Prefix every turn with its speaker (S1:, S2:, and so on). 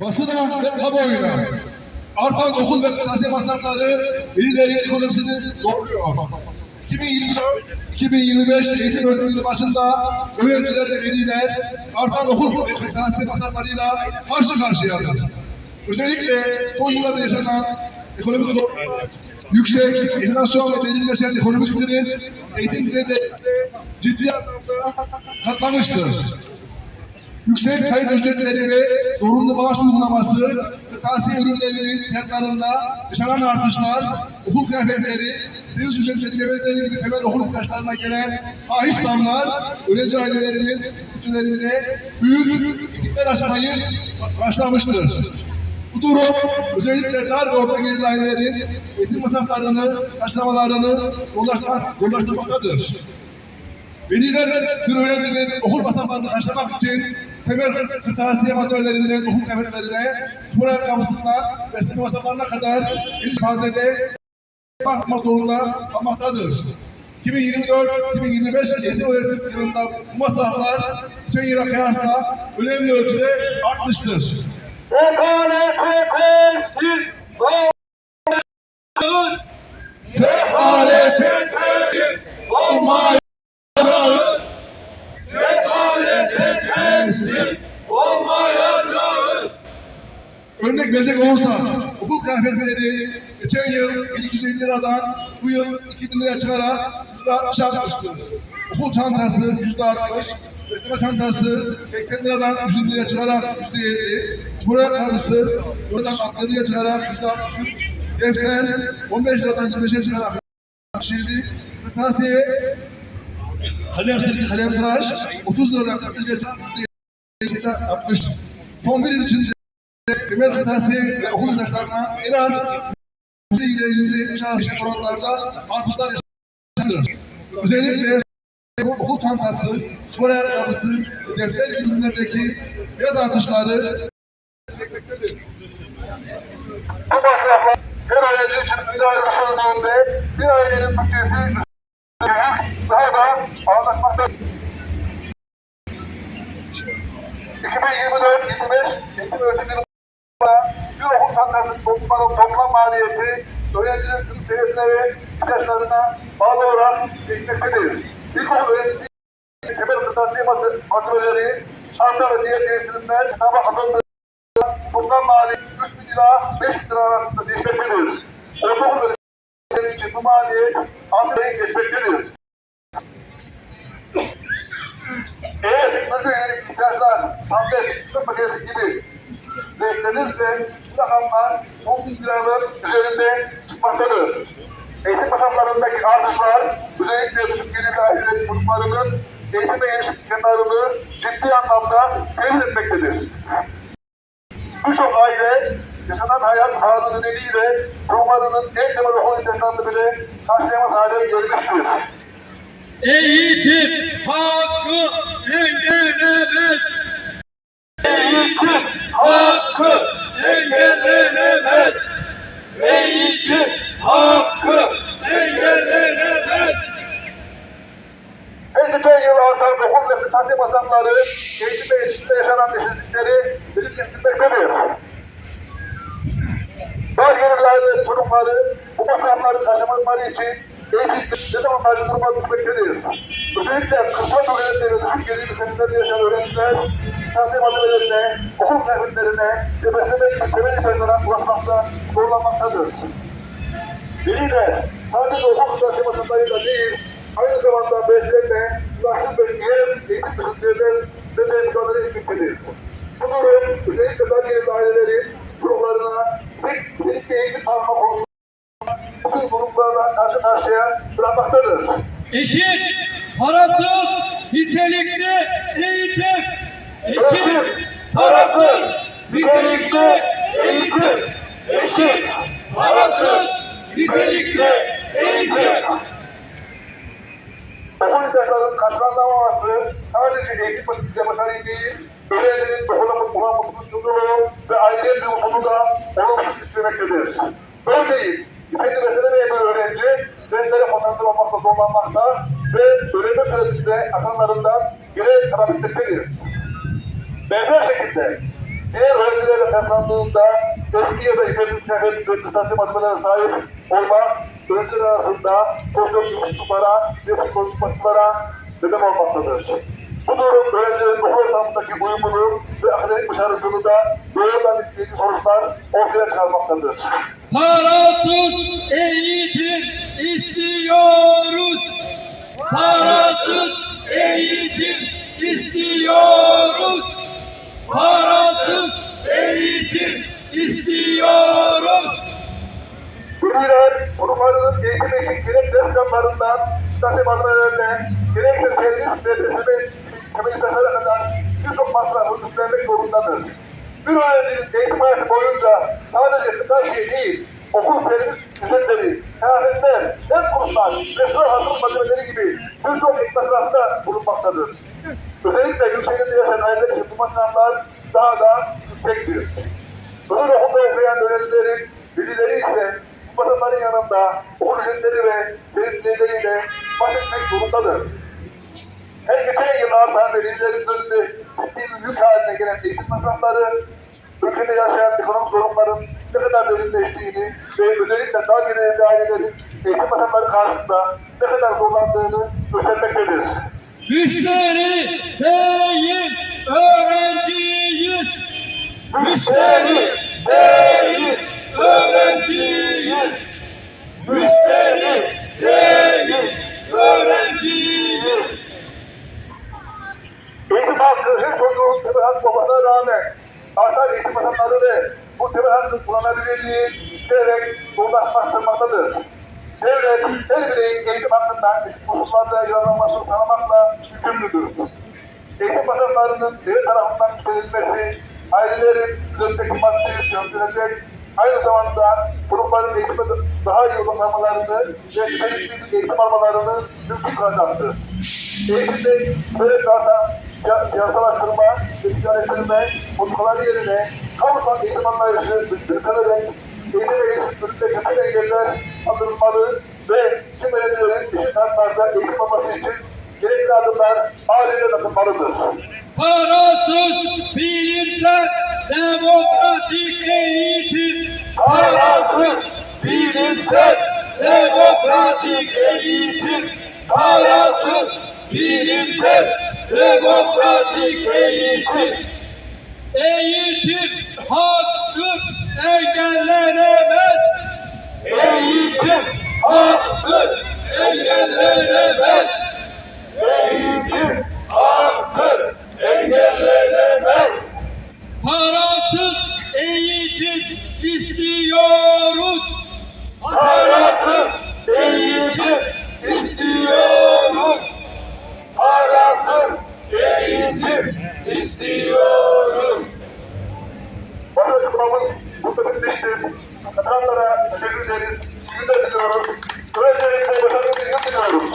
S1: basına ve kamuoyuna artan okul ve kırtasiye masrafları velilerin ekonomisini zorluyor. 2024-2025 eğitim öğretim yılı başında öğrenciler ve veliler artan okul ve kırtasiye masraflarıyla karşı karşıyadır. Özellikle son yıllarda yaşanan ekonomik zorluklar, yüksek enflasyon ve derinleşen ekonomik kriz eğitim düzeyinde ciddi anlamda katlamıştır. Yüksek kayıt ücretleri ve zorunlu maaş uygulaması, kırtasiye ürünlerinin fiyatlarında yaşanan artışlar, okul kıyafetleri, servis ücretleri ve benzeri gibi temel okul ihtiyaçlarına gelen fahiş zamlar, öğrenci ailelerinin bütçelerinde büyük gittikler aşmayı başlamıştır. Bu durum özellikle dar ve orta gelirli ailelerin eğitim masraflarını, karşılamalarını zorlaştırmak- zorlaştırmaktadır. Veliler bir öğrencinin okul masraflarını karşılamak için temel kırtasiye malzemelerinden okul kıyafetlerine, spor ayakkabısından besleme masraflarına kadar bir ifadede bakmak zorunda kalmaktadır. 2024-2025 eğitim öğretim yılında bu masraflar geçen yıla kıyasla önemli ölçüde artmıştır.
S2: Sekalete teslim olmayacağız.
S1: Sefalete
S2: teslim
S1: olmayacağız.
S2: Sefalete teslim olmayacağız.
S1: Örnek verecek olursak, okul kıyafetleri geçen yıl 1250 liradan bu yıl 2000 liraya çıkarak %60 artmıştır. Okul çantası %60, besleme çantası 80 liradan 100 liraya çıkarak %50, spor ayakkabısı oradan 60 liraya çıkarak %63, defter 15 liradan 25'e çıkarak 67, kırtasiye kalem kalem tıraş 30 liradan 45 liraya çıkarak %60. Son bir yıl içinde temel kırtasiye ve okul ilaçlarına en az yüzde ilerinde çağrışık oranlarda artışlar yaşanır. Özellikle okul çantası, spor ayakkabısı, defter ürünlerdeki fiyat artışları. Bu masraflar her öğrenci için bir ayrı düşünüldüğünde bir ailenin bütçesi daha da seviyesine ve ihtiyaçlarına bağlı olarak değişmektedir. İlkokul öğrencisi temel kırtasiye malzemeleri, çanta ve diğer gereksinimler hesaba alındığında toplam maliyet 3 bin lira 5 bin lira arasında değişmektedir. Ortaokul öğrencileri için bu 6 bin geçmektedir. Eğer teknoloji yönelik ihtiyaçlar, tablet, sınıf makinesi gibi beklenirse bu rakamlar 10 bin liranın üzerinde çıkmaktadır. Eğitim masraflarındaki artışlar özellikle düşük gelirli aile çocuklarının eğitim ve gelişim imkanlarını ciddi anlamda tehdit etmektedir. Birçok aile yaşanan hayat pahalılığı nedeniyle çocuklarının en temel okul ihtiyaçlarını bile karşılayamaz hale gelmiştir.
S3: Eğitim hakkı engellenemez.
S1: Dar gelirli aile çocukları bu masrafları karşılamaları için eğitimde dezavantajlı duruma düşmektedir. Özellikle kısma bölgelerinde ve düşük gelirli seviyelerinde yaşayan öğrenciler kırtasiye malzemelerine, okul kıyafetlerine ve besleme gibi temel ihtiyaçlara ulaşmakta zorlanmaktadır. Veliler sadece okul masraflarıyla değil, aynı zamanda beslenme, ulaşım ve diğer eğitim düşünceler ve de mücadele etmektedir. Bu durum özellikle dar gelirli ailelerin çocuklarına tek birlikte eğitim alma konusunda bu gruplarla karşı karşıya bırakmaktadır.
S3: Eşit, parasız, nitelikli eğitim. Eşit, parasız, nitelikli eğitim. Eşit, parasız, nitelikli eğitim.
S1: İhtiyaçlarının karşılanamaması sadece eğitim fakültede başarıyı değil, öğrencinin okula olan mutluluğu ve ailelerin duygusunu da olumsuz etkilemektedir. Örneğin, nitelikli beslenemeyen bir öğrenci derslere konsantre olmakta zorlanmakta ve öğrenme süresinde akranlarından bire kalabilmektedir. Benzer şekilde Eğer öğrencilerle kıyaslandığında eski ya da yetersiz kıyafet ve kırtasiye malzemelerine sahip olma öğrenciler arasında sosyal yumuşluklara ve psikolojiklara neden olmaktadır. Bu durum öğrencilerin okul ortamındaki uyumunu ve akademik başarısını da doğrudan etkilediği sonuçlar ortaya çıkarmaktadır.
S3: Parasız eğitim istiyoruz. Parasız eğitim istiyoruz. Parasız eğitim istiyoruz.
S1: Veliler, kurumlarının eğitim için gerek ders kamplarından, kırtasiye malzemelerine, gerekse servis ve besleme temel kadar birçok masrafı üstlenmek zorundadır. Bir öğrencinin eğitim hayatı boyunca sadece kırtasiye değil, okul servis ücretleri, kıyafetler, hem kurslar, restoran hazırlık malzemeleri gibi birçok ek masrafı da bulunmaktadır. Özellikle yükseğinde yaşayan aileler için bu masraflar daha da yüksektir. Özel okulda okuyan öğrencilerin velileri ise vatanların yanında okul ücretleri ve servislerleriyle baş etmek zorundadır. Her geçen yıl artan ve velilerin önünde ciddi bir yük haline gelen eğitim masrafları, ülkede yaşayan ekonomik sorunların ne kadar derinleştiğini ve özellikle dar gelirli ailelerin eğitim masrafları karşısında ne kadar zorlandığını göstermektedir.
S3: Müşteri değil öğrenciyiz. Müşteri değil öğrenciyiz. Müşteri değil öğrenciyiz.
S1: Eğitim hakkı her çocuğun temel hakkı olmasına rağmen artan eğitim masrafları ve bu temel hakkın kullanılabilirliği giderek zorlaşmaktadır. Devlet her bireyin eğitim hakkından eşit koşullarda yararlanmasını sağlamakla yükümlüdür. Eğitim masraflarının devlet tarafından yükselilmesi, ailelerin üzerindeki maddi yönetilecek, aynı zamanda çocukların eğitime daha iyi odaklanmalarını ve bir eğitim almalarını mümkün kılacaktır. Eğitimde böyle siyasallaştırma ve ticaretlenme politikaları yerine kamusal eğitim anlayışı belirtilerek eğitim ve eğitim önünde kötü engeller kaldırılmalı ve tüm öğrencilerin eşit haklarda eğitim alması için gerekli adımlar ailede atılmalıdır.
S3: Parasız bilimsel demokratik eğitim. Parasız bilimsel demokratik eğitim. Parasız bilimsel demokratik eğitim. Eğitim hakkı istiyoruz.
S2: Parasız eğitim istiyoruz. Parasız eğitim istiyoruz.
S1: Bakın açıklamamız burada bitmiştir. Katılanlara teşekkür ederiz. Günler diliyoruz. Öğrencilerimize başarılı bir yıl diliyoruz.